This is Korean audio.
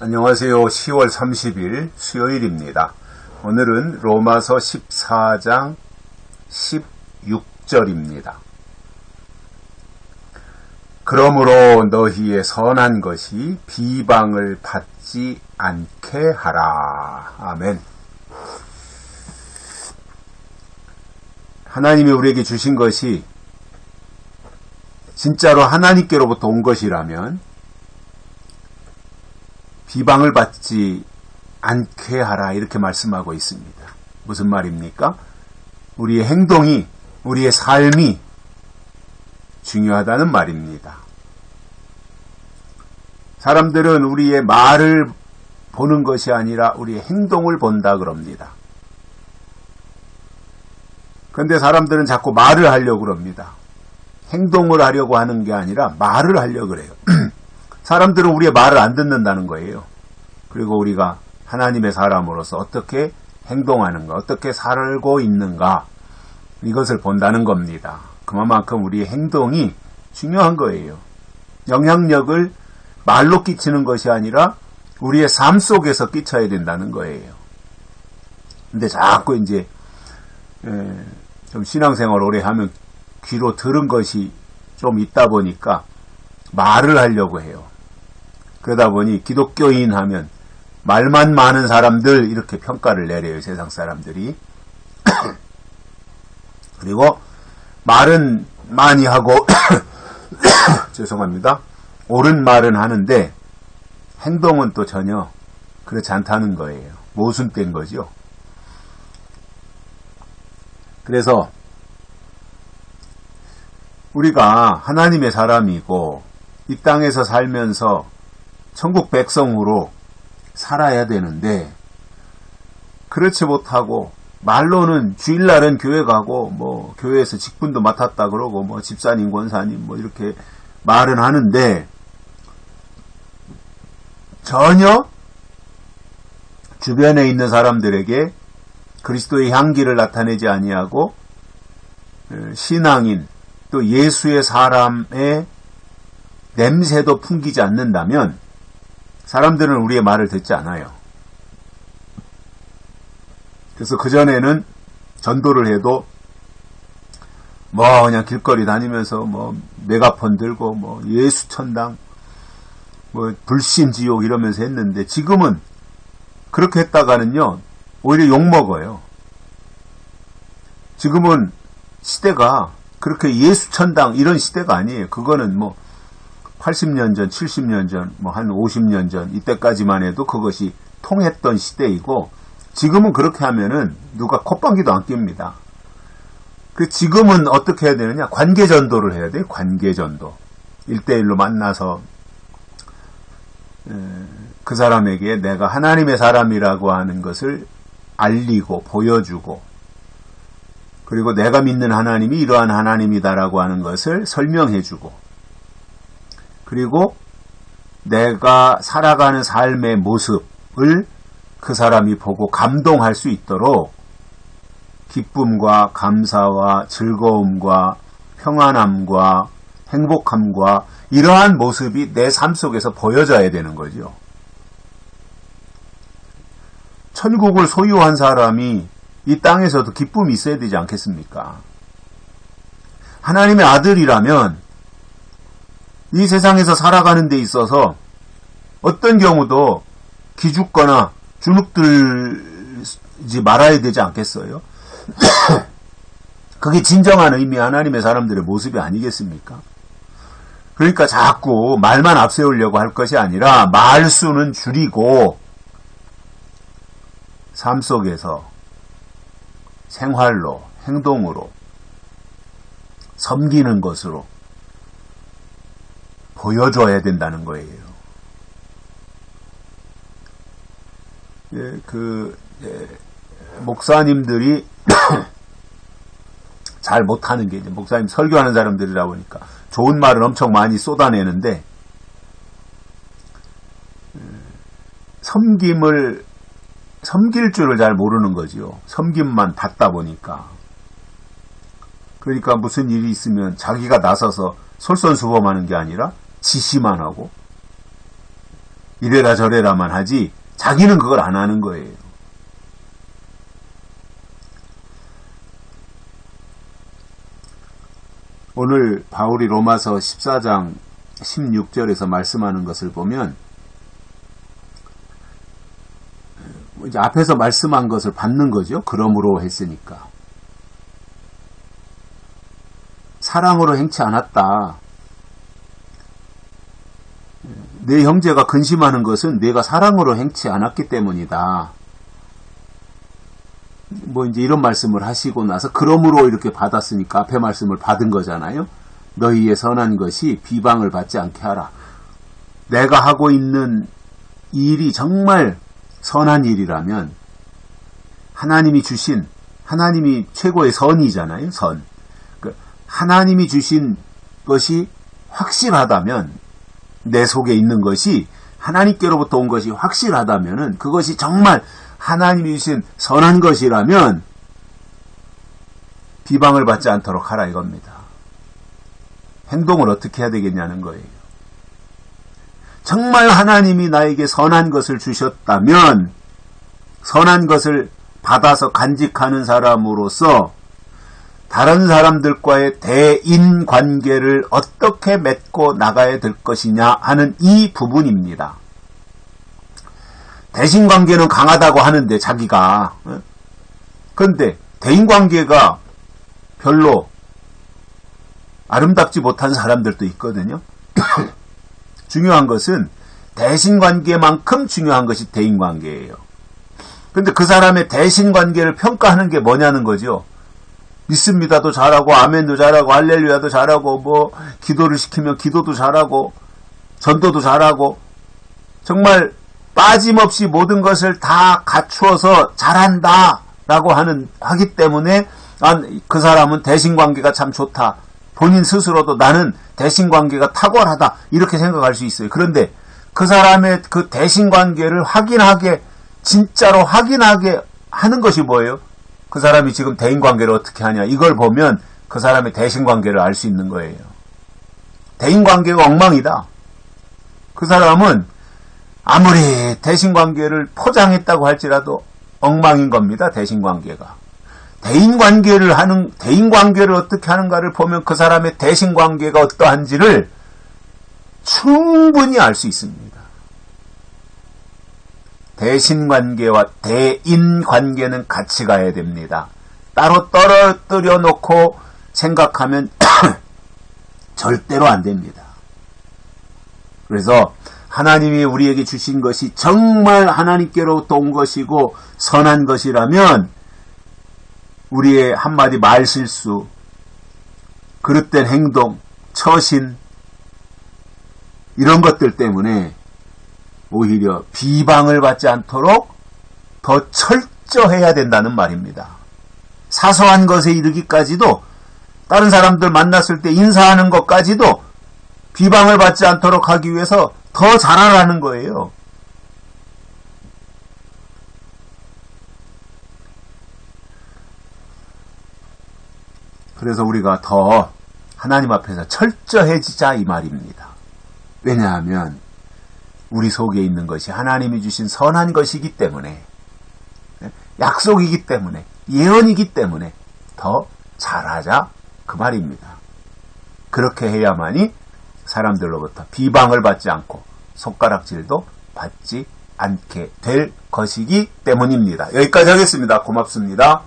안녕하세요. 10월 30일 수요일입니다. 오늘은 로마서 14장 16절입니다. 그러므로 너희의 선한 것이 비방을 받지 않게 하라. 아멘. 하나님이 우리에게 주신 것이 진짜로 하나님께로부터 온 것이라면 비방을 받지 않게 하라 이렇게 말씀하고 있습니다. 무슨 말입니까? 우리의 행동이 우리의 삶이 중요하다는 말입니다. 사람들은 우리의 말을 보는 것이 아니라 우리의 행동을 본다 그럽니다. 그런데 사람들은 자꾸 말을 하려고 그럽니다. 행동을 하려고 하는 게 아니라 말을 하려고 그래요. 사람들은 우리의 말을 안 듣는다는 거예요. 그리고 우리가 하나님의 사람으로서 어떻게 행동하는가, 어떻게 살고 있는가, 이것을 본다는 겁니다. 그만큼 우리의 행동이 중요한 거예요. 영향력을 말로 끼치는 것이 아니라 우리의 삶 속에서 끼쳐야 된다는 거예요. 근데 자꾸 이제, 좀 신앙생활 오래 하면 귀로 들은 것이 좀 있다 보니까 말을 하려고 해요. 그러다 보니 기독교인 하면 말만 많은 사람들 이렇게 평가를 내려요. 세상 사람들이. 그리고 말은 많이 하고 죄송합니다. 옳은 말은 하는데 행동은 또 전혀 그렇지 않다는 거예요. 모순된 거죠. 그래서 우리가 하나님의 사람이고 이 땅에서 살면서 천국 백성으로 살아야 되는데 그렇지 못하고 말로는 주일날은 교회 가고 뭐 교회에서 직분도 맡았다 그러고 뭐 집사님 권사님 뭐 이렇게 말은 하는데 전혀 주변에 있는 사람들에게 그리스도의 향기를 나타내지 아니하고 신앙인 또 예수의 사람의 냄새도 풍기지 않는다면 사람들은 우리의 말을 듣지 않아요. 그래서 그전에는 전도를 해도 뭐 그냥 길거리 다니면서 뭐 메가폰 들고 뭐 예수 천당 뭐 불신 지옥 이러면서 했는데 지금은 그렇게 했다가는요 오히려 욕 먹어요. 지금은 시대가 그렇게 예수 천당 이런 시대가 아니에요. 그거는 뭐 80년 전, 70년 전, 뭐 한 50년 전 이때까지만 해도 그것이 통했던 시대이고 지금은 그렇게 하면은 누가 콧방귀도 안 낍니다. 그 지금은 어떻게 해야 되느냐? 관계 전도를 해야 돼요. 관계 전도. 1대1로 만나서 그 사람에게 내가 하나님의 사람이라고 하는 것을 알리고 보여주고 그리고 내가 믿는 하나님이 이러한 하나님이다라고 하는 것을 설명해주고 그리고 내가 살아가는 삶의 모습을 그 사람이 보고 감동할 수 있도록 기쁨과 감사와 즐거움과 평안함과 행복함과 이러한 모습이 내 삶 속에서 보여져야 되는 거죠. 천국을 소유한 사람이 이 땅에서도 기쁨이 있어야 되지 않겠습니까? 하나님의 아들이라면 이 세상에서 살아가는 데 있어서 어떤 경우도 기죽거나 주눅들지 말아야 되지 않겠어요? 그게 진정한 의미 하나님의 사람들의 모습이 아니겠습니까? 그러니까 자꾸 말만 앞세우려고 할 것이 아니라 말수는 줄이고 삶 속에서 생활로, 행동으로, 섬기는 것으로 보여줘야 된다는 거예요. 예, 그, 예, 목사님들이 잘 못하는 게 이제 목사님 설교하는 사람들이라 보니까 좋은 말을 엄청 많이 쏟아내는데 섬김을 섬길 줄을 잘 모르는 거지요. 섬김만 받다 보니까. 그러니까 무슨 일이 있으면 자기가 나서서 솔선수범하는 게 아니라 지시만 하고 이래라 저래라만 하지 자기는 그걸 안 하는 거예요. 오늘 바울이 로마서 14장 16절에서 말씀하는 것을 보면 이제 앞에서 말씀한 것을 받는 거죠. 그러므로 했으니까. 사랑으로 행치 않았다. 내 형제가 근심하는 것은 내가 사랑으로 행치 않았기 때문이다. 뭐 이제 이런 말씀을 하시고 나서 그러므로 이렇게 받았으니까 앞에 말씀을 받은 거잖아요. 너희의 선한 것이 비방을 받지 않게 하라. 내가 하고 있는 일이 정말 선한 일이라면 하나님이 주신 하나님이 최고의 선이잖아요. 선. 그 하나님이 주신 것이 확실하다면 내 속에 있는 것이 하나님께로부터 온 것이 확실하다면은 그것이 정말 하나님이 주신 선한 것이라면 비방을 받지 않도록 하라 이겁니다. 행동을 어떻게 해야 되겠냐는 거예요. 정말 하나님이 나에게 선한 것을 주셨다면 선한 것을 받아서 간직하는 사람으로서 다른 사람들과의 대인 관계를 어떻게 맺고 나가야 될 것이냐 하는 이 부분입니다. 대신 관계는 강하다고 하는데 자기가 그런데 대인 관계가 별로 아름답지 못한 사람들도 있거든요. 중요한 것은 대신 관계만큼 중요한 것이 대인 관계예요. 근데 그 사람의 대신 관계를 평가하는 게 뭐냐는 거죠. 믿습니다도 잘하고 아멘도 잘하고 할렐루야도 잘하고 뭐 기도를 시키면 기도도 잘하고 전도도 잘하고 정말 빠짐없이 모든 것을 다 갖추어서 잘한다 라고 하는 하기 때문에 아, 그 사람은 대신 관계가 참 좋다. 본인 스스로도 나는 대신 관계가 탁월하다 이렇게 생각할 수 있어요. 그런데 그 사람의 그 대신 관계를 확인하게 진짜로 확인하게 하는 것이 뭐예요? 그 사람이 지금 대인 관계를 어떻게 하냐 이걸 보면 그 사람의 대신 관계를 알 수 있는 거예요. 대인 관계가 엉망이다. 그 사람은 아무리 대신 관계를 포장했다고 할지라도 엉망인 겁니다. 대신 관계가. 대인 관계를 하는 대인 관계를 어떻게 하는가를 보면 그 사람의 대신 관계가 어떠한지를 충분히 알 수 있습니다. 대신 관계와 대인 관계는 같이 가야 됩니다. 따로 떨어뜨려 놓고 생각하면 절대로 안 됩니다. 그래서 하나님이 우리에게 주신 것이 정말 하나님께로부터 온 것이고 선한 것이라면 우리의 한마디 말실수, 그릇된 행동, 처신, 이런 것들 때문에 오히려 비방을 받지 않도록 더 철저해야 된다는 말입니다. 사소한 것에 이르기까지도 다른 사람들 만났을 때 인사하는 것까지도 비방을 받지 않도록 하기 위해서 더 잘하라는 거예요. 그래서 우리가 더 하나님 앞에서 철저해지자 이 말입니다. 왜냐하면 우리 속에 있는 것이 하나님이 주신 선한 것이기 때문에 약속이기 때문에 예언이기 때문에 더 잘하자 그 말입니다. 그렇게 해야만이 사람들로부터 비방을 받지 않고 손가락질도 받지 않게 될 것이기 때문입니다. 여기까지 하겠습니다. 고맙습니다.